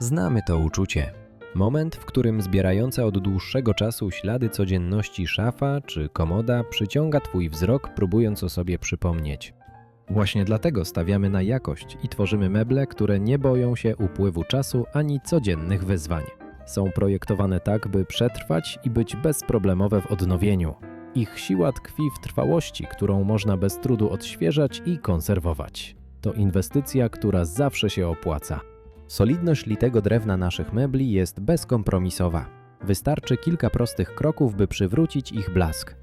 Znamy to uczucie. Moment, w którym zbierająca od dłuższego czasu ślady codzienności szafa czy komoda przyciąga Twój wzrok, próbując o sobie przypomnieć. Właśnie dlatego stawiamy na jakość i tworzymy meble, które nie boją się upływu czasu ani codziennych wyzwań. Są projektowane tak, by przetrwać i być bezproblemowe w odnowieniu. Ich siła tkwi w trwałości, którą można bez trudu odświeżać i konserwować. To inwestycja, która zawsze się opłaca. Solidność litego drewna naszych mebli jest bezkompromisowa. Wystarczy kilka prostych kroków, by przywrócić ich blask.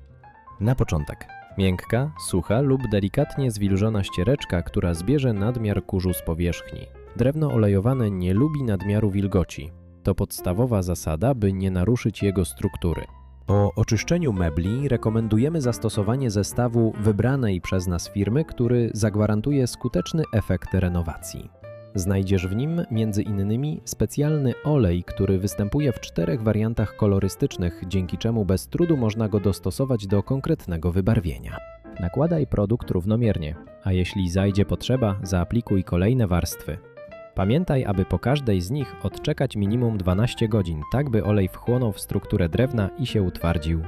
Na początek. Miękka, sucha lub delikatnie zwilżona ściereczka, która zbierze nadmiar kurzu z powierzchni. Drewno olejowane nie lubi nadmiaru wilgoci. To podstawowa zasada, by nie naruszyć jego struktury. O oczyszczeniu mebli rekomendujemy zastosowanie zestawu wybranej przez nas firmy, który zagwarantuje skuteczny efekt renowacji. Znajdziesz w nim między innymi specjalny olej, który występuje w czterech wariantach kolorystycznych, dzięki czemu bez trudu można go dostosować do konkretnego wybarwienia. Nakładaj produkt równomiernie, a jeśli zajdzie potrzeba, zaaplikuj kolejne warstwy. Pamiętaj, aby po każdej z nich odczekać minimum 12 godzin, tak by olej wchłonął w strukturę drewna i się utwardził.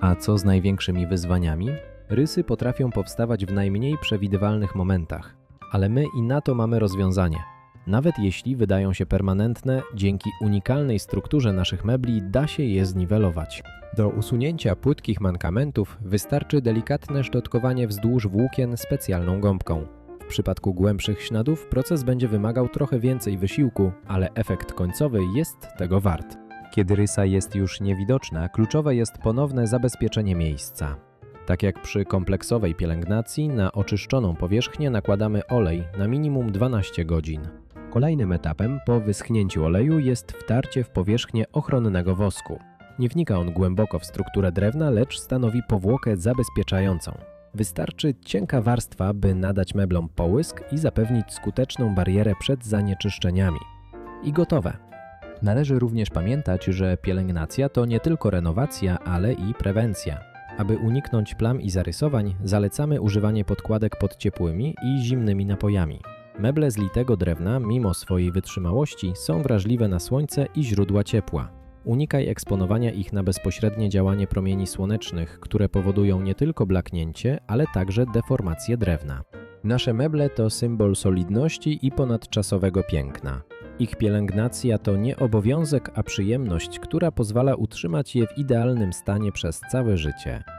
A co z największymi wyzwaniami? Rysy potrafią powstawać w najmniej przewidywalnych momentach, ale my i na to mamy rozwiązanie. Nawet jeśli wydają się permanentne, dzięki unikalnej strukturze naszych mebli da się je zniwelować. Do usunięcia płytkich mankamentów wystarczy delikatne szczotkowanie wzdłuż włókien specjalną gąbką. W przypadku głębszych śladów proces będzie wymagał trochę więcej wysiłku, ale efekt końcowy jest tego wart. Kiedy rysa jest już niewidoczna, kluczowe jest ponowne zabezpieczenie miejsca. Tak jak przy kompleksowej pielęgnacji, na oczyszczoną powierzchnię nakładamy olej na minimum 12 godzin. Kolejnym etapem po wyschnięciu oleju jest wtarcie w powierzchnię ochronnego wosku. Nie wnika on głęboko w strukturę drewna, lecz stanowi powłokę zabezpieczającą. Wystarczy cienka warstwa, by nadać meblom połysk i zapewnić skuteczną barierę przed zanieczyszczeniami. I gotowe. Należy również pamiętać, że pielęgnacja to nie tylko renowacja, ale i prewencja. Aby uniknąć plam i zarysowań, zalecamy używanie podkładek pod ciepłymi i zimnymi napojami. Meble z litego drewna, mimo swojej wytrzymałości, są wrażliwe na słońce i źródła ciepła. Unikaj eksponowania ich na bezpośrednie działanie promieni słonecznych, które powodują nie tylko blaknięcie, ale także deformację drewna. Nasze meble to symbol solidności i ponadczasowego piękna. Ich pielęgnacja to nie obowiązek, a przyjemność, która pozwala utrzymać je w idealnym stanie przez całe życie.